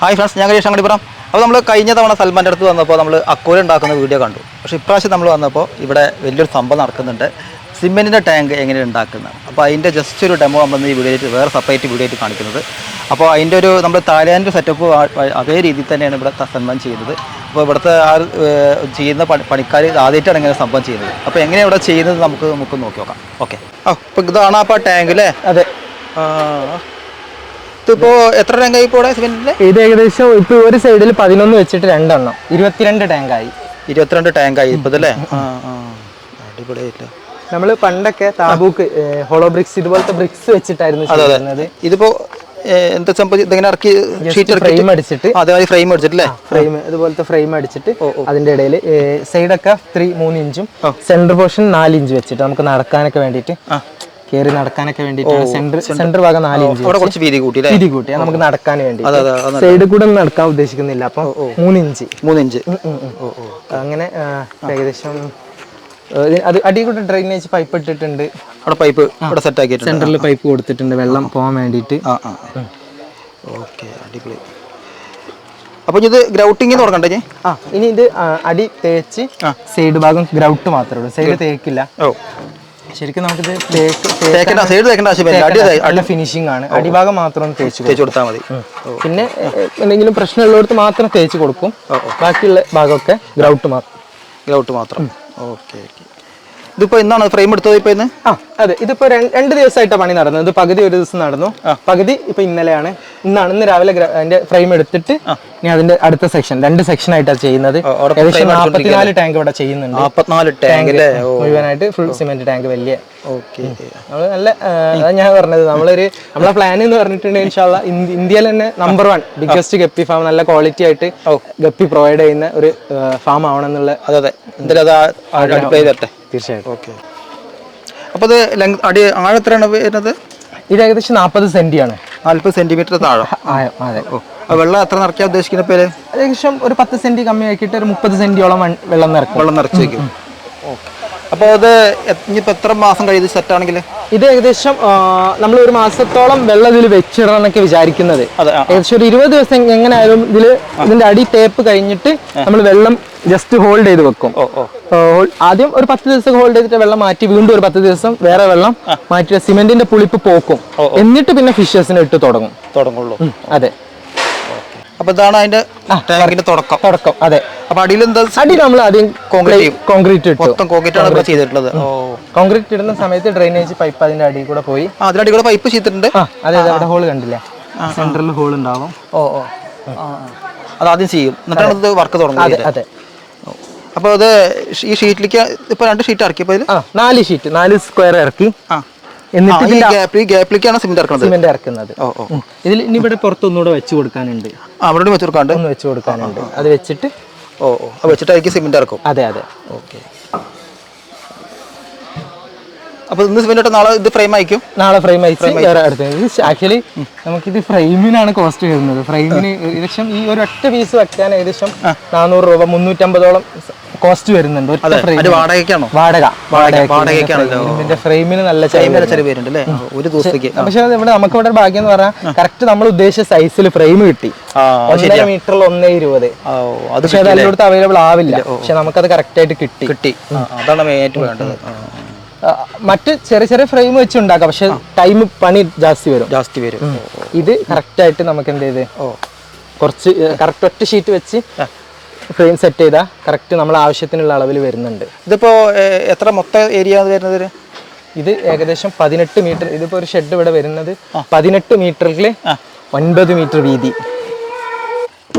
Hi friends ഞാൻ ഗണേഷ് അങ്ങടിപ്പുറം. അപ്പോൾ നമ്മൾ കഴിഞ്ഞ തവണ സൽമാന്റെ അടുത്ത് വന്നപ്പോൾ നമ്മൾ അക്കോല ഉണ്ടാക്കുന്ന വീഡിയോ കണ്ടു. പക്ഷേ ഇപ്രാവശ്യം നമ്മൾ വന്നപ്പോൾ ഇവിടെ വലിയൊരു സംഭവം നടക്കുന്നുണ്ട്. സിമെന്റിന്റെ ടാങ്ക് എങ്ങനെ ഉണ്ടാക്കുന്നത്? അപ്പോൾ അതിന്റെ ജസ്റ്റ് ഒരു ഡെമോ നമ്മൾ ഈ വീഡിയോ വേറെ സെപ്പറേറ്റ് വീഡിയോ ആയിട്ട് കാണിക്കുന്നത്. അപ്പോൾ അതിന്റെ ഒരു നമ്മൾ തായ്ലാൻഡ് സെറ്റപ്പ് അതേ രീതിയിൽ തന്നെയാണ് ഇവിടെ സൽമാൻ ചെയ്യുന്നത്. അപ്പോൾ ഇവിടുത്തെ ആ ചെയ്യുന്ന പണി പണിക്കാർ ആദ്യമായിട്ടാണ് ഇങ്ങനെ സംഭവം ചെയ്യുന്നത്. അപ്പോൾ എങ്ങനെയാണ് ഇവിടെ ചെയ്യുന്നത് നമുക്ക് നമുക്ക് നോക്കി നോക്കാം. ഓക്കെ ആ അപ്പോൾ ഇതാണ് അപ്പോൾ ടാങ്ക് അല്ലേ അതെ. ആ. ഇതിപ്പോ എത്ര ടാങ്കായി ഇവിടെ സിമെന്റിന്റെ? ഇത് ഏകദേശം ഇപ്പൊ ഒരു സൈഡിൽ പതിനൊന്ന് വെച്ചിട്ട് രണ്ടെണ്ണം. ഇരുപത്തിരണ്ട് ടാങ്കായി. ഇരുപത്തിരണ്ട് ടാങ്കായി ഇപ്പൊ അല്ലേ ആ നമ്മൾ പണ്ടൊക്കെ താബൂക്ക് ഹോളോ ബ്രിക്സ് ഇതുപോലത്തെ ബ്രിക്സ് വെച്ചിട്ടായിരുന്നു ചെയ്യുന്നത് ഇതിപ്പോ എന്താ സംഭവം? ഇതെങ്ങനെ ഇറക്കി ഷീറ്റ് ഫ്രെയിം അടിച്ചിട്ട്. അതേമാതിരി ഫ്രെയിം അടിച്ചിട്ടില്ലേ? ഫ്രെയിം ഇതുപോലത്തെ ഫ്രെയിം അടിച്ചിട്ട് അതിന്റെ ഇടയിൽ സൈഡൊക്കെ ത്രീ മൂന്ന് ഇഞ്ചും സെന്റർ പോർഷൻ നാല് ഇഞ്ച് വെച്ചിട്ട് നമുക്ക് നടക്കാനൊക്കെ വേണ്ടിയിട്ട്. കയറി നടക്കാനൊക്കെ വേണ്ടിയിട്ട് സെന്റർ സെന്റർ ഭാഗം നാല് ഇഞ്ച് അവിടെ കുറച്ച് വീതി കൂട്ടി അല്ലേ? വീതി കൂട്ടി. നമുക്ക് നടക്കാൻ വേണ്ടി. സൈഡിൽ കൂടെ ഒന്നും നടക്കാൻ ഉദ്ദേശിക്കുന്നില്ല. അപ്പൊ മൂന്ന് ഇഞ്ച് മൂന്ന് ഇഞ്ച്. അങ്ങനെ ഏകദേശം അത് അടി കൂടെ ഡ്രെയിനേജ് പൈപ്പ് ഇട്ടിട്ടുണ്ട്. അവിടെ പൈപ്പ് ഇവിടെ സെറ്റ് ആക്കിയിട്ടുണ്ട്. സെന്ററിൽ പൈപ്പ് കൊടുത്തിട്ടുണ്ട് വെള്ളം പോകാൻ വേണ്ടിയിട്ട്. ആ ആ. ഓക്കെ അടിപൊളി. അപ്പൊ ഇത് ഗ്രൗട്ടിങ് തുടങ്ങണ്ടേ? ആ ഇനി ഇത് അടി തേച്ച് സൈഡ് ഭാഗം ഗ്രൗട്ട് മാത്രമേ ഉള്ളൂ. സൈഡ് തേക്കില്ല. ശരിക്കും നമുക്കിത് തേക്ക് തേക്കേണ്ട സൈഡ് തേക്കേണ്ട ആവശ്യമില്ല. അടി ഫിനിഷിംഗ് ആണ്. അടിഭാഗം മാത്രം തേച്ച് തേച്ച് കൊടുത്താൽ മതി. പിന്നെ എന്തെങ്കിലും പ്രശ്നമുള്ളിടത്ത് മാത്രം തേച്ച് കൊടുക്കും. ബാക്കിയുള്ള ഭാഗമൊക്കെ ഗ്രൗട്ട് മാത്രം. ഗ്രൗട്ട് മാത്രം. Okay okay. ഇതിപ്പോ ഇന്നാണ് ഫ്രെയിം എടുത്തത് ഇപ്പൊ ഇന്ന്? ആ അതെ. ഇതിപ്പോ രണ്ട് ദിവസമായിട്ടാണ് പണി നടന്നത്. ഇത് പകുതി ഒരു ദിവസം നടന്നു. പകുതി ഇപ്പൊ ഇന്നലെയാണ്. ഇന്നാണ് ഇന്ന് രാവിലെ അതിന്റെ ഫ്രെയിം എടുത്തിട്ട് ഇനി അതിന്റെ അടുത്ത സെക്ഷൻ രണ്ട് സെക്ഷൻ ആയിട്ടാണ് ചെയ്യുന്നത്. ഏകദേശം നാൽപ്പത്തിനാല് ടാങ്ക് ഇവിടെ ചെയ്യുന്നുണ്ട്. നാപ്പത്തിനാല് ടാങ്ക് മുഴുവനായിട്ട് ഫുൾ സിമെന്റ് ടാങ്ക് വലിയ. ഓക്കെ നമ്മൾ നല്ല അതാ ഞാൻ പറഞ്ഞത്. നമ്മളൊരു നമ്മളെ പ്ലാൻ എന്ന് പറഞ്ഞിട്ടുണ്ടെങ്കിൽ ഇൻഷാല്ല ഇന്ത്യയിൽ തന്നെ number one biggest guppy farm നല്ല ക്വാളിറ്റി ആയിട്ട് ഗപ്പി പ്രൊവൈഡ് ചെയ്യുന്ന ഒരു ഫാം ആവണം എന്നുള്ള അതെ അതെ. എന്തായാലും അത് തീർച്ചയായിട്ടും. ഓക്കെ അപ്പോൾ അത് ലെങ്ത് അടി ആഴം വരുന്നത്? ഇത് ഏകദേശം നാൽപ്പത് സെന്റിയാണ്. നാൽപ്പത് സെന്റിമീറ്റർ താഴെ. അതെ. ഓ വെള്ളം എത്ര നിറയ്ക്കാൻ ഉദ്ദേശിക്കുന്ന പേര്? ഏകദേശം ഒരു പത്ത് സെന്റ് കമ്മിയാക്കിയിട്ട് ഒരു മുപ്പത് സെന്റിയോളം വെള്ളം നിറക്കും വെള്ളം നിറച്ചേക്കും. അപ്പോൾ അത് ഇനിയിപ്പോൾ എത്ര മാസം കഴിയുന്നത് സെറ്റ് ആണെങ്കിൽ ഇത് ഏകദേശം നമ്മൾ ഒരു മാസത്തോളം വെള്ളം ഇതിൽ വെച്ചിടണമെന്നൊക്കെ വിചാരിക്കുന്നത്. ഏകദേശം ഒരു ഇരുപത് ദിവസം എങ്ങനെയായാലും ഇതിൽ ഇതിന്റെ അടി ടേപ്പ് കഴിഞ്ഞിട്ട് നമ്മൾ വെള്ളം ജസ്റ്റ് ഹോൾഡ് ചെയ്ത് വെക്കും. ആദ്യം ഒരു പത്ത് ദിവസം ഹോൾഡ് ചെയ്തിട്ട് വെള്ളം മാറ്റി വീണ്ടും ഒരു പത്ത് ദിവസം വേറെ വെള്ളം മാറ്റി സിമെന്റിന്റെ പുളിപ്പ് പോക്കും. എന്നിട്ട് പിന്നെ ഫിഷസിന് ഇട്ട് തുടങ്ങും. തുടങ്ങുള്ളൂ. അതെ. അപ്പൊ ഇതാണ് അതിന്റെ തുടക്കം. തുടക്കം അതെ. അപ്പോൾ അടിയിൽ എന്താ അടിയിൽ നമ്മൾ ആദ്യം കോൺക്രീറ്റ് കോൺക്രീറ്റ് മൊത്തം കോൺക്രീറ്റ് ആണ് ചെയ്തിട്ടുള്ളത്. കോൺക്രീറ്റ് ഇടുന്ന സമയത്ത് ഡ്രെയിനേജ് പൈപ്പ് അതിന്റെ അടിയിൽ കൂടെ പോയി. അതിന്റെ അടിയിൽ കൂടെ പൈപ്പ് ചെയ്തിട്ടുണ്ട്. അതെ അവിടെ ഹോൾ കണ്ടില്ലേ? സെന്ററിൽ ഹോൾ ഉണ്ടാവും. ഓ ഓ. അത് ആദ്യം ചെയ്യും. എന്നിട്ടാണ് ഇത് വർക്ക് തുടങ്ങുന്നത് അതെ അപ്പോൾ അത്. ഈ ഷീറ്റിലേക്ക് ഇപ്പൊ രണ്ട് ഷീറ്റ് ഇറക്കി നാല് ഷീറ്റ് നാല് സ്ക്വയർ ഇറക്കി. എന്നിട്ട് ഈ ഗ്യാപ്പ് ഈ ഗ്യാപ്പിലേക്കാണ് സിമെന്റ് ഇറക്കുന്നത്. സിമെന്റ് ഇറക്കുന്നത്. ഓ ഓ. ഉം. ഇതിൽ ഇനി ഇവിടെ പുറത്തൊന്നുകൂടെ വെച്ച് കൊടുക്കാനുണ്ട്. അവിടെ വെച്ച് ഒന്ന് വെച്ച് കൊടുക്കാനുണ്ട്. അത് വെച്ചിട്ട് ഓ ഓ. അത് വെച്ചിട്ടായിരിക്കും സിമെന്റ് ഇറക്കും. അതെ അതെ. ഓക്കെ. അപ്പോൾ ഇന്ന് സിമെന്റ് നാളെ ഇത് ഫ്രെയിം ആയിരിക്കും നാളെ ഫ്രെയിം ആയിരിക്കും വേറെ അടുത്ത്. ആക്ച്വലി നമുക്കിത് ഫ്രെയിമിനാണ് കോസ്റ്റ് വരുന്നത്. ഫ്രെയിമിന് ഏകദേശം ഈ ഒരു ഒറ്റ പീസ് വെക്കാൻ ഏകദേശം നാനൂറ് രൂപ മുന്നൂറ്റമ്പതോളം കോസ്റ്റ് വരുന്നുണ്ട്. ഒറ്റ വാടകയ്ക്കാണോ? വാടക വാടക വാടകയ്ക്കാണല്ലോ. ഫ്രെയിമിന് നല്ല അല്ലേ? ഒരു ദിവസത്തേക്ക്. പക്ഷെ ഇവിടെ നമുക്ക് ഇവിടെ ഭാഗ്യം എന്ന് പറഞ്ഞാൽ കറക്റ്റ് നമ്മൾ ഉദ്ദേശിച്ച സൈസിൽ ഫ്രെയിം കിട്ടി. ഒന്നര മീറ്ററിൽ ഒന്നേ ഇരുപത്. അത് പക്ഷെ അത് എല്ലായിടത്തും അവൈലബിൾ ആവില്ല. പക്ഷെ നമുക്കത് കറക്റ്റ് ആയിട്ട് കിട്ടി. കിട്ടി. അതാണ് ഏറ്റവും വേണ്ടത്. മറ്റ് ചെറിയ ചെറിയ ഫ്രെയിം വെച്ച് ഉണ്ടാക്കാം. പക്ഷെ ടൈം പണി ജാസ്തി വരും. ജാസ്തി വരും. ഇത് കറക്റ്റ് ആയിട്ട് നമുക്ക് എന്ത് ചെയ്ത് കുറച്ച് കറക്റ്റ് ഒറ്റ ഷീറ്റ് വെച്ച് ഫ്രെയിം സെറ്റ് ചെയ്താൽ കറക്റ്റ് നമ്മൾ ആവശ്യത്തിനുള്ള അളവിൽ വരുന്നുണ്ട്. ഇതിപ്പോൾ എത്ര മൊത്തം ഏരിയ വരുന്നത്? ഇത് ഏകദേശം പതിനെട്ട് മീറ്റർ ഇതിപ്പോൾ ഒരു ഷെഡ് ഇവിടെ വരുന്നത് പതിനെട്ട് മീറ്ററിൽ ഒൻപത് മീറ്റർ വീതി.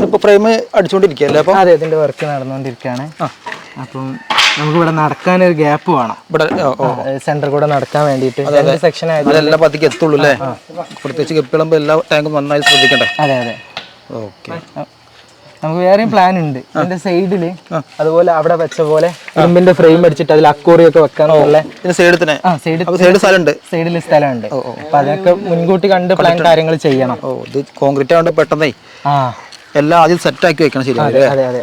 ഇപ്പോൾ ഫ്രെയിം അടിച്ചുകൊണ്ടിരിക്കുകയല്ലേ അപ്പോൾ അതെ ഇതിന്റെ വർക്ക് നടന്നുകൊണ്ടിരിക്കുകയാണ് അപ്പം നമുക്ക് ഇവിടെ നടക്കാൻ ഒരു ഗ്യാപ്പ് വേണം. ഇവിടെ. സെന്റർ കൂടെ നടക്കാൻ വേണ്ടിയിട്ട് സെക്ഷൻ അതെല്ലാം പതിക്ക് എത്തുള്ളൂ അല്ലേ? പ്രത്യേകിച്ച് ഗപ്പിളുമ്പോൾ എല്ലാ ടാങ്കും നന്നായി ശ്രദ്ധിക്കണ്ടേ? അതെ അതെ. ഓക്കെ. നമുക്ക് വേറെയും പ്ലാൻ ഉണ്ട്. അതിന്റെ സൈഡിൽ അതുപോലെ അവിടെ വെച്ച പോലെ ഇരുമ്പിന്റെ ഫ്രെയിം അടിച്ചിട്ട് അതിൽ അക്കോറി ഒക്കെ വെക്കാന്നുള്ള സൈഡിൽ ആ സൈഡ് സ്ഥലമുണ്ട്. സൈഡിൽ സ്ഥലമുണ്ട്. അപ്പൊ അതൊക്കെ മുൻകൂട്ടി കണ്ട് പ്ലാൻ കാര്യങ്ങൾ ചെയ്യണം. ഓ ഇത് കോൺക്രീറ്റ് ആയതുകൊണ്ട് പെട്ടെന്നേ ആ. എല്ലാം ആദ്യം സെറ്റ് ആക്കി വെക്കണം ശരി അതെ അതെ അതെ.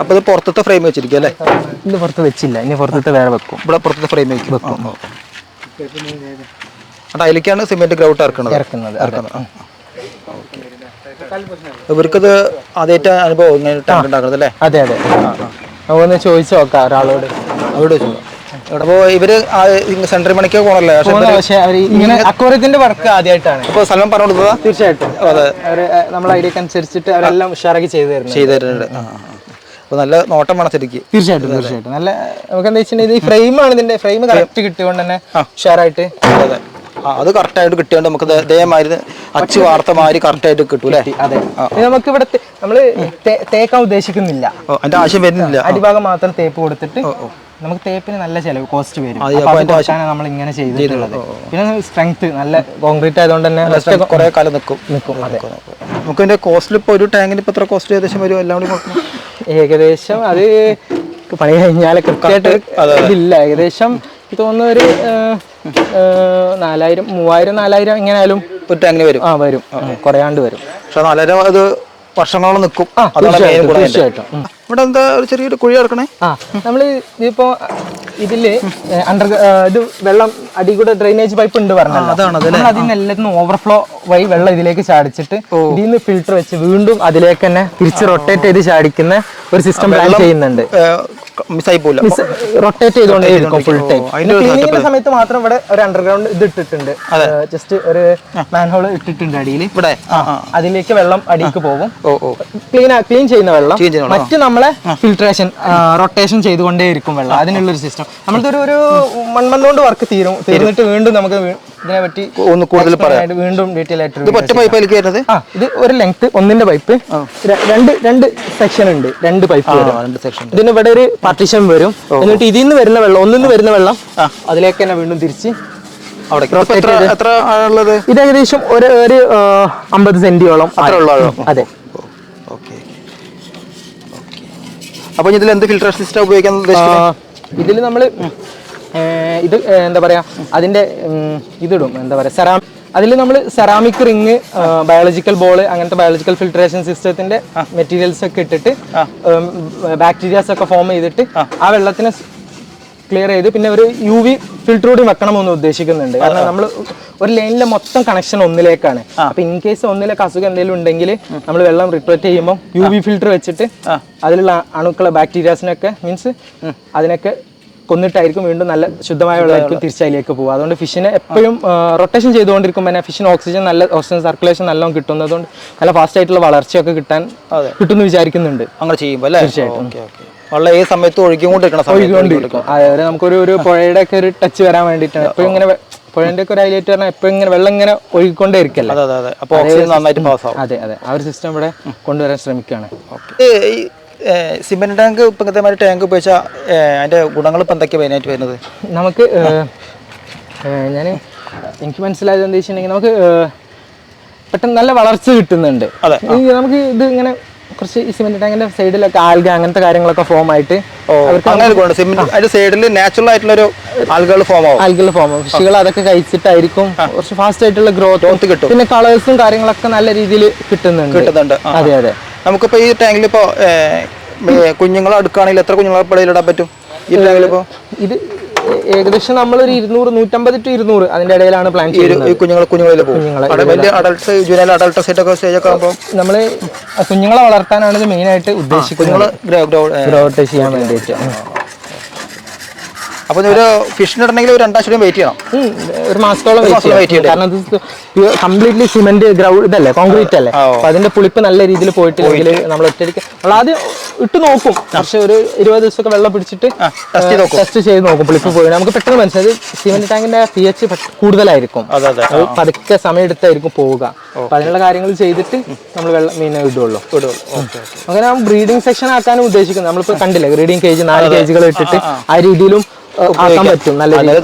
അപ്പോൾ ഇത് പുറത്തത്തെ ഫ്രെയിം വെച്ചിരിക്കും അല്ലേ? ഇത് പുറത്ത് വെച്ചില്ല. ഇനി പുറത്തത്തെ വേറെ വെക്കും. ഇവിടെ പുറത്തത്തെ ഫ്രെയിം വെക്കും. വെക്കും. അതിലേക്കാണ് സിമെന്റ് ഗ്രൗട്ട് ഇറക്കുന്നത്. ഇറക്കുന്നത് ഇറക്കുന്നത്. ആ. ഇവർക്കത് ആദ്യമായിട്ട് അനുഭവം ഇങ്ങനെ ടാങ്ക് ഉണ്ടാക്കുന്നത് അല്ലേ? അതെ അതെ. ഒന്ന് ചോദിച്ചു നോക്കാം ഒരാളോട്. അവിടെ അപ്പോൾ ഇവർ സെൻട്രൽ മണിക്ക് പോണല്ലേ? പക്ഷെ ഇങ്ങനെ അക്വറിയത്തിന്റെ വർക്ക് ആദ്യമായിട്ടാണ്. ഇപ്പൊ സ്ഥലം പറഞ്ഞു കൊടുത്തതാ? തീർച്ചയായിട്ടും. നമ്മളെ ഐഡിയക്ക് അനുസരിച്ചിട്ട് അവരെല്ലാം ഉഷാറാക്കി ചെയ്തു തരുന്നത് ചെയ്തു തരുന്നുണ്ട്. അപ്പോൾ നല്ല നോട്ടം വേണം ശരിക്ക്. തീർച്ചയായിട്ടും തീർച്ചയായിട്ടും. നല്ല നമുക്ക് എന്താ വെച്ചിട്ടുണ്ടെങ്കിൽ ഈ ഫ്രെയിമാണ് ഇതിന്റെ ഫ്രെയിം കറക്റ്റ് കിട്ടിയോണ്ട് തന്നെ ഉഷാറായിട്ട്. അതെ. അത് കറക്റ്റായിട്ട് കിട്ടിയോണ്ട് നമുക്ക് ഇതേമാതിരി അച്ച് വാർത്ത മാതിരി കറക്റ്റായിട്ട് കിട്ടൂലെ? അല്ലേ അതെ. നമുക്ക് ഇവിടെ നമ്മൾ തേക്കാൻ ഉദ്ദേശിക്കുന്നില്ല. അതിന്റെ ആവശ്യം വരുന്നില്ല. അടിഭാഗം മാത്രം തേപ്പ് കൊടുത്തിട്ട് നമുക്ക് തേപ്പിന് നല്ല ചെലവ് കോസ്റ്റ് വരും. നമ്മൾ ഇങ്ങനെ ചെയ്തിട്ടുള്ളത്. പിന്നെ സ്ട്രെങ്ത് നല്ല കോൺക്രീറ്റ് ആയതുകൊണ്ട് തന്നെ കുറെ കാലം നിൽക്കും നിൽക്കും അതെ. നമുക്ക് ഇതിന്റെ കോസ്റ്റിൽ ഇപ്പോൾ ഒരു ടാങ്കിന് ഇപ്പോൾ എത്ര കോസ്റ്റ് ഏകദേശം വരും എല്ലാം കൂടി ഏകദേശം അത് പണി കഴിഞ്ഞാൽ കൃത്യമായിട്ട് ഇതില്ല. ഏകദേശം തോന്നുന്ന ഒരു നാലായിരം മൂവായിരം നാലായിരം ഇങ്ങനെ ആയാലും ഒരു ടാങ്കിന് വരും. ആ വരും. കുറയാണ്ട് വരും. പക്ഷെ നാലായിരം അത് വർഷങ്ങളോളം നിൽക്കും. തീർച്ചയായിട്ടും. ഇവിടെ എന്താ ഒരു ചെറിയൊരു കുഴി കിടക്കണേ ആ നമ്മൾ ഇപ്പോ ഇതിൽ അണ്ടർ ഇത് വെള്ളം അടി കൂടെ ഡ്രെയിനേജ് പൈപ്പ് ഉണ്ട് അതിൽ നിന്ന് ഓവർഫ്ലോ വഴി വെള്ളം ഇതിലേക്ക് ചാടിച്ചിട്ട് ഇതിന്ന് നിന്ന് ഫിൽട്ടർ വെച്ച് വീണ്ടും അതിലേക്ക് തന്നെ തിരിച്ച് റൊട്ടേറ്റ് ചെയ്ത് ചാടിക്കുന്ന ഒരു സിസ്റ്റം പ്ലാൻ ചെയ്യുന്നുണ്ട്. മിസ്സായി പോയില്ല റൊട്ടേറ്റ് ചെയ്തുകൊണ്ടേ ഇരിക്കും ഫുൾ ടൈം ഒരു ക്ലീനിങ്ങിന്റെ സമയത്ത് മാത്രം ഇവിടെ ഒരു അണ്ടർഗ്രൗണ്ട് ഇത് ഇട്ടിട്ടുണ്ട്. ജസ്റ്റ് ഒരു മാൻഹോൾ ഇട്ടിട്ടുണ്ട് അടിയിൽ. ഇവിടെ. അതിലേക്ക് വെള്ളം അടിക്ക് പോകും. ക്ലീൻ ക്ലീൻ ചെയ്യുന്ന വെള്ളം. മറ്റ് നമ്മളെ ഫിൽട്രേഷൻ റൊട്ടേഷൻ ചെയ്തുകൊണ്ടേ ഇരിക്കും വെള്ളം. അതിനുള്ളൊരു സിസ്റ്റം നമ്മളത് ഒരു ഒരു വൺ മന്ത് കൊണ്ട് വർക്ക് തീരും. തീർന്നിട്ട് വീണ്ടും നമുക്ക് ഇതിനെ പറ്റി ഒന്ന് കൂടുതൽ പറയാം. വീണ്ടും ഡീറ്റെയിൽ ആയിട്ട് ഇത് ഒറ്റ പൈപ്പ് അതിലേക്ക് വരുന്നത് ആ ഇത് ഒരു ലെങ്ത് ഒന്നിന്റെ പൈപ്പ് രണ്ട് രണ്ട് സെക്ഷൻ ഉണ്ട്. രണ്ട് പൈപ്പ് രണ്ട് സെക്ഷൻ ഇതിന് ഇവിടെ ഒരു പാർട്ടീഷൻ വരും. എന്നിട്ട് ഇതിൽ നിന്ന് വരുന്ന വെള്ളം ഒന്നിൽ നിന്ന് വരുന്ന വെള്ളം അതിലേക്ക് തന്നെ വീണ്ടും തിരിച്ച് ഇത് ഏകദേശം ഒരു ഒരു അമ്പത് സെന്റിയോളം അതെ. അപ്പൊ ഇതിൽ എന്ത് ഫിൽട്ടർ സിസ്റ്റം ഉപയോഗിക്കാൻ ഇതിൽ നമ്മൾ ഇത് എന്താ പറയാ അതിന്റെ ഉം, ഇതിടും എന്താ പറയാ സെറാ അതിൽ നമ്മൾ സെറാമിക് റിങ് ബയോളജിക്കൽ ബോൾ അങ്ങനത്തെ ബയോളജിക്കൽ ഫിൽട്രേഷൻ സിസ്റ്റത്തിന്റെ മെറ്റീരിയൽസ് ഒക്കെ ഇട്ടിട്ട് ബാക്ടീരിയാസ് ഒക്കെ ഫോം ചെയ്തിട്ട് ആ. വെള്ളത്തിനെ ക്ലിയർ ചെയ്ത് പിന്നെ ഒരു യു വി ഫിൽറ്റർ കൂടി വെക്കണമെന്ന് ഉദ്ദേശിക്കുന്നുണ്ട്. കാരണം നമ്മൾ ഒരു ലൈനിലെ മൊത്തം കണക്ഷൻ ഒന്നിലേക്കാണ്. അപ്പൊ ഇൻ കേസ് ഒന്നിലേക്ക് അസുഖം എന്തെങ്കിലും ഉണ്ടെങ്കിൽ നമ്മൾ വെള്ളം റിട്രേറ്റ് ചെയ്യുമ്പോൾ യു വി ഫിൽറ്റർ വെച്ചിട്ട് അതിലുള്ള അണുക്കളെ ബാക്ടീരിയാസിനൊക്കെ മീൻസ് അതിനൊക്കെ കൊന്നിട്ടായിരിക്കും വീണ്ടും നല്ല ശുദ്ധമായ വെള്ളമായിരിക്കും തിരിച്ചതിലേക്ക് പോകുക അതുകൊണ്ട് ഫിഷിനെ എപ്പോഴും റൊട്ടേഷൻ ചെയ്തുകൊണ്ടിരിക്കുമ്പോൾ തന്നെ ഫിഷിന് ഓക്സിജൻ നല്ല ഓക്സിജൻ സർക്കുലേഷൻ നല്ലോണം കിട്ടുന്നതുകൊണ്ട് നല്ല ഫാസ്റ്റ് ആയിട്ടുള്ള വളർച്ചയൊക്കെ കിട്ടാൻ കിട്ടുമെന്ന് വിചാരിക്കുന്നുണ്ട്. അങ്ങനെ ചെയ്യുമ്പോൾ അല്ലേ? തീർച്ചയായിട്ടും. ഓക്കെ വെള്ളം ഏത് സമയത്ത് ഒഴുകിക്കൊണ്ടിരിക്കണം ഒഴുകിക്കൊണ്ടിരിക്കും. അതായത് നമുക്കൊരു ഒരു പുഴയുടെ ഒക്കെ ഒരു ടച്ച് വരാൻ വേണ്ടിയിട്ടാണ്. എപ്പോഴും ഇങ്ങനെ പുഴന്റെ പുഴയുടെ ഒക്കെ ഒരു ഹൈലൈറ്റ് പറഞ്ഞാൽ എപ്പോഴും ഇങ്ങനെ വെള്ളം ഇങ്ങനെ ഒഴുകിക്കൊണ്ടേ ഇരിക്കല്ലേ അതെ അതെ. അതെ അപ്പോൾ ഓക്സിജൻ നന്നായിട്ട് പാസ് ആവും. അതെ അതെ. ആ ഒരു സിസ്റ്റം ഇവിടെ കൊണ്ടുവരാൻ ശ്രമിക്കുകയാണ്. ഈ സിമെന്റ് ടാങ്ക് ഇപ്പം കൃത്യമായിട്ട് ടാങ്ക് ഉപയോഗിച്ചാൽ അതിന്റെ ഗുണങ്ങൾ ഇപ്പം എന്തൊക്കെയാണ് മെയിനായിട്ട് വരുന്നത്? നമുക്ക് ഞാൻ എനിക്ക് മനസ്സിലായത് എന്താ വെച്ചിട്ടുണ്ടെങ്കിൽ നമുക്ക് പെട്ടെന്ന് നല്ല വളർച്ച കിട്ടുന്നുണ്ട്. നമുക്ക് ഇത് ഇങ്ങനെ കുറച്ച് ഈ സിമെന്റ് ടാങ്കിന്റെ സൈഡിലൊക്കെ ആൽഗ അങ്ങനത്തെ കാര്യങ്ങളൊക്കെ ഫോം ആയിട്ട് അതിന്റെ സൈഡിൽ നാച്ചുറൽ ആയിട്ടുള്ള ഒരു ആൽഗകൾ ഫോം ആവും. ആൽഗകൾ ഫോം ആവും. ഫിഷുകൾ അതൊക്കെ കഴിച്ചിട്ടായിരിക്കും കുറച്ച് ഫാസ്റ്റ് ആയിട്ടുള്ള ഗ്രോത്ത് കിട്ടും. പിന്നെ കളേഴ്സും കാര്യങ്ങളൊക്കെ നല്ല രീതിയിൽ കിട്ടുന്നുണ്ട്. കിട്ടുന്നുണ്ട്. അതെ അതെ. നമുക്കിപ്പോൾ ഈ ടാങ്കിൽ ഇപ്പോൾ കുഞ്ഞുങ്ങളെ അടുക്കുകയാണെങ്കിൽ എത്ര കുഞ്ഞുങ്ങളെ പടയിൽ ഇടാൻ പറ്റും? ഈ ടാങ്കിൽ ഇപ്പോൾ ഇത് ഏകദേശം ഏകദേശം നമ്മളൊരു ഇരുന്നൂറ് നൂറ്റമ്പത് ടു ഇരുന്നൂറ് അതിന്റെ ഇടയിലാണ് പ്ലാൻ ചെയ്യുന്നത് ഈ കുഞ്ഞുങ്ങൾ കുഞ്ഞുങ്ങളിൽ പോകും. കുഞ്ഞുങ്ങളെ നമ്മൾ കുഞ്ഞുങ്ങളെ വളർത്താനാണ് ഇത് മെയിൻ ആയിട്ട് ഉദ്ദേശിക്കുന്നത്. ഗ്രോ ഗ്രോ ഗ്രോട്ട് ചെയ്യാൻ വേണ്ടിയിട്ട്. അപ്പോൾ ഒരു ഫിഷ് ഇടണമെങ്കിൽ ഒരു രണ്ടാഴ്ച വെയിറ്റ് ചെയ്യണം. ഒരു മാസത്തോളം വെയിറ്റ് ചെയ്യണം. കാരണം കംപ്ലീറ്റ്ലി സിമെന്റ് ഗ്രൗണ്ട് ഇതല്ലേ കോൺക്രീറ്റ് അല്ലേ? അപ്പൊ അതിന്റെ പുളിപ്പ് നല്ല രീതിയിൽ പോയിട്ടില്ലെങ്കിൽ നമ്മൾ ഒറ്റയ്ക്ക് നമ്മൾ ആദ്യം ഇട്ട് നോക്കും. പക്ഷെ ഒരു ഇരുപത് ദിവസമൊക്കെ വെള്ളം പിടിച്ചിട്ട് ടെസ്റ്റ് ചെയ്ത് നോക്കും. പുളിപ്പ് പോയി. നമുക്ക് പെട്ടെന്ന് മനസ്സിലായത് സിമെന്റ് ടാങ്കിന്റെ പി എച്ച് കൂടുതലായിരിക്കും പതുക്കെ സമയം എടുത്തായിരിക്കും പോവുക അപ്പൊ അതിനുള്ള കാര്യങ്ങൾ ചെയ്തിട്ട് നമ്മൾ വെള്ളം മീനെ ഇടുള്ളൂ. അങ്ങനെ ബ്രീഡിംഗ് സെക്ഷൻ ആക്കാനും ഉദ്ദേശിക്കുന്നത്. നമ്മളിപ്പോ കണ്ടില്ലേ ബ്രീഡിംഗ് കേജ് നാല് കേജുകൾ ഇട്ടിട്ട് ആ രീതിയിലും ആക്കാൻ പറ്റും നല്ല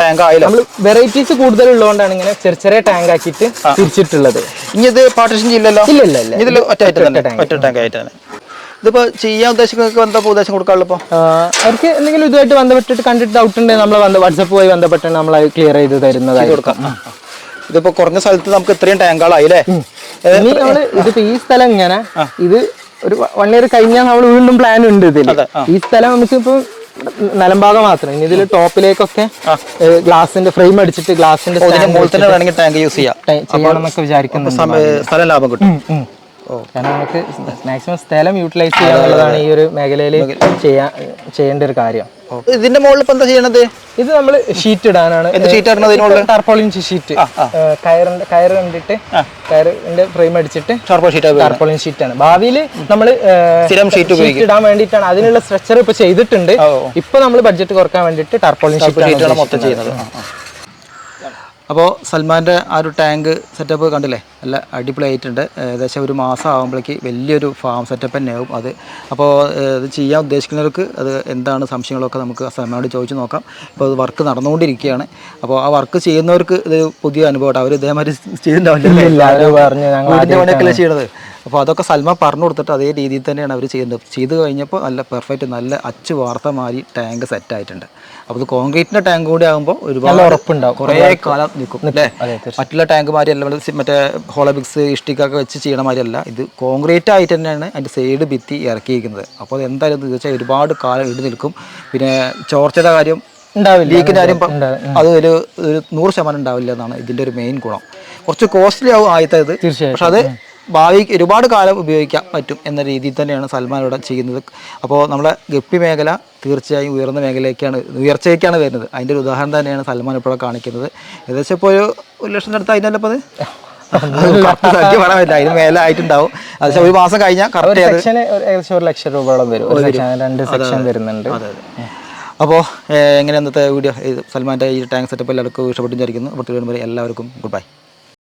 ടാങ്ക് ആയില്ല നമ്മൾ വെറൈറ്റീസ് കൂടുതൽ ഉള്ളതുകൊണ്ടാണ് ഇങ്ങനെ ചെറിയ ചെറിയ ടാങ്ക് ആക്കിയിട്ട് തിരിച്ചിട്ടുള്ളത്. ഇനി ഇത് പാർട്ടിഷൻ ചെയ്യില്ലല്ലോ? ഇല്ല ഇല്ല ഇല്ല. ഇതിൽ ഒറ്റ ഒറ്റ ടാങ്ക് ആയിട്ട് തന്നെ. ഇതിപ്പോ ചെയ്യാൻ ഉദ്ദേശിക്കുന്നവർക്ക് എന്താ ഉപദേശം കൊടുക്കാറുള്ളൂ ഇപ്പോൾ ആഹ് അവർക്ക് എന്തെങ്കിലും ഇതുമായിട്ട് ബന്ധപ്പെട്ടിട്ട് കണ്ടിട്ട് ഡൗട്ട് ഉണ്ടെങ്കിൽ നമ്മൾ വാട്സ്ആപ്പ് വാട്സപ്പ് വഴി ബന്ധപ്പെട്ട് നമ്മൾ ക്ലിയർ ചെയ്ത് തരുന്നതായിരിക്കും. ഇതിപ്പോ കുറഞ്ഞ സ്ഥലത്ത് നമുക്ക് ഇത്രയും ടാങ്കുകളായി അല്ലേ ഇതിപ്പോ ഈ സ്ഥലം ഇങ്ങനെ ഇത് ഒരു വൺ ഇയർ കഴിഞ്ഞാൽ നമ്മൾ വീണ്ടും പ്ലാൻ ഉണ്ട് ഇതിൽ ഈ സ്ഥലം നമുക്ക് ഇപ്പൊ നിലംഭാഗം മാത്രം. ഇനി ഇതിൽ ടോപ്പിലേക്കൊക്കെ ഗ്ലാസിന്റെ ഫ്രെയിം അടിച്ചിട്ട് ഗ്ലാസിന്റെ ടാങ്ക് യൂസ് ചെയ്യാം. ചെയ്യണം എന്നൊക്കെ വിചാരിക്കുന്നുണ്ട് സമയ- സ്ഥലം ലാഭം കിട്ടും. കാരണം നമുക്ക് മാക്സിമം സ്ഥലം യൂട്ടിലൈസ് ചെയ്യുക എന്നുള്ളതാണ് ഈ ഒരു മേഖലയിൽ ചെയ്യാൻ ചെയ്യേണ്ട ഒരു കാര്യം. ഇതിന്റെ മുകളിൽ ഇപ്പൊ എന്താ ചെയ്യണത്? ഇത് നമ്മൾ ഷീറ്റ് ഇടാനാണ് ടർപ്പോളിൻ ഷീറ്റ് കയറിന്റെ കയറ് കണ്ടിട്ട് കയറിന്റെ ഫ്രെയിം അടിച്ചിട്ട് ടർപ്പോളിൻ ഷീറ്റ് ടാർപോളിൻ ഷീറ്റ് ആണ്. ഭാവിയിൽ നമ്മൾ ഷീറ്റ് ഇടാൻ വേണ്ടിയിട്ടാണ്. അതിനുള്ള സ്ട്രക്ചർ ഇപ്പൊ ചെയ്തിട്ടുണ്ട്. ഇപ്പൊ നമ്മൾ ബഡ്ജറ്റ് കുറയ്ക്കാൻ വേണ്ടിട്ട് ടാർപോളിൻ ഷീറ്റ് ആണ് മൊത്തം ചെയ്യുന്നത്. അപ്പോൾ സൽമാന്റെ ആ ഒരു ടാങ്ക് സെറ്റപ്പ് കണ്ടില്ലേ? നല്ല അടിപൊളി ആയിട്ടുണ്ട്. ഏകദേശം ഒരു മാസം ആകുമ്പോഴേക്ക് വലിയൊരു ഫാം സെറ്റപ്പ് തന്നെ ആവും അത്. അപ്പോൾ ഇത് ചെയ്യാൻ ഉദ്ദേശിക്കുന്നവർക്ക് അത് എന്താണ് സംശയങ്ങളൊക്കെ നമുക്ക് സൽമാനോട് ചോദിച്ചു നോക്കാം. ഇപ്പോൾ അത് വർക്ക് നടന്നുകൊണ്ടിരിക്കുകയാണ്. അപ്പോൾ ആ വർക്ക് ചെയ്യുന്നവർക്ക് ഇത് പുതിയ അനുഭവമാണ് അവർ ഇതേമാതിരി ചെയ്യുന്നുണ്ടാവില്ല ചെയ്യണത്? അപ്പോൾ അതൊക്കെ സൽമ പറഞ്ഞു കൊടുത്തിട്ട് അതേ രീതിയിൽ തന്നെയാണ് അവർ ചെയ്യുന്നത്. ചെയ്ത് കഴിഞ്ഞപ്പോൾ നല്ല പെർഫെക്റ്റ് നല്ല അച്ച് വാർത്ത മാറി ടാങ്ക് സെറ്റ് ആയിട്ടുണ്ട്. അപ്പോൾ ഇത് കോൺക്രീറ്റിന്റെ ടാങ്ക് കൂടി ആകുമ്പോൾ ഒരുപാട് ഉറപ്പുണ്ടാവും. കുറേ കാലം നിൽക്കും അല്ലേ? മറ്റുള്ള ടാങ്ക് നമ്മൾ സി- മറ്റേ ഹോളബിക്സ് ഇഷ്ടിക്കൊക്കെ വെച്ച് ചെയ്യണ മാതിരിയല്ല ഇത് കോൺക്രീറ്റ് ആയിട്ട് തന്നെയാണ് അതിന്റെ സൈഡ് ഭിത്തി ഇറക്കിയിരിക്കുന്നത്. അപ്പോൾ അത് എന്തായാലും തീർച്ചയായും ഒരുപാട് കാലം ഇടി നിൽക്കും. പിന്നെ ചോർച്ചയുടെ കാര്യം ഉണ്ടാവില്ല ലീക്കിന്റെ കാര്യം അത് ഒരു ഒരു നൂറ് ശതമാനം ഉണ്ടാവില്ല എന്നാണ് ഇതിന്റെ ഒരു മെയിൻ ഗുണം. കുറച്ച് കോസ്റ്റ്ലി ആവും ആദ്യത്തെ ഇത് പക്ഷെ അത് ഭാവിക്ക് ഒരുപാട് കാലം ഉപയോഗിക്കാൻ പറ്റും എന്ന രീതിയിൽ തന്നെയാണ് സൽമാൻ ഇവിടെ ചെയ്യുന്നത്. അപ്പോൾ നമ്മളെ ഗപ്പി മേഖല തീർച്ചയായും ഉയർന്ന മേഖലയ്ക്കാണ് ഉയർച്ചയ്ക്കാണ് വരുന്നത്. അതിന്റെ ഒരു ഉദാഹരണം തന്നെയാണ് സൽമാൻ ഇപ്പോൾ കാണിക്കുന്നത്. ഏകദേശം ഇപ്പോൾ ഒരു ഒരു ലക്ഷം അടുത്ത് അതിനല്ലപ്പോൾ അത്? സംഖ്യ പറയാൻ അതിന് മേലെ ആയിട്ടുണ്ടാവും. അത് ഒരു മാസം കഴിഞ്ഞാൽ കറക്റ്റ് ഏകദേശം ഒരു ലക്ഷം രൂപയോളം വരും. രണ്ട് സെക്ഷൻ വരുന്നുണ്ട്. അപ്പോൾ എങ്ങനെ ഇന്നത്തെ വീഡിയോ? സൽമാന്റെ ഈ ടാങ്ക് സെറ്റപ്പ് എല്ലാവർക്കും ഇഷ്ടപ്പെട്ടു വിചാരിക്കുന്നു അപ്പോൾ എല്ലാവർക്കും ഗുഡ് ബൈ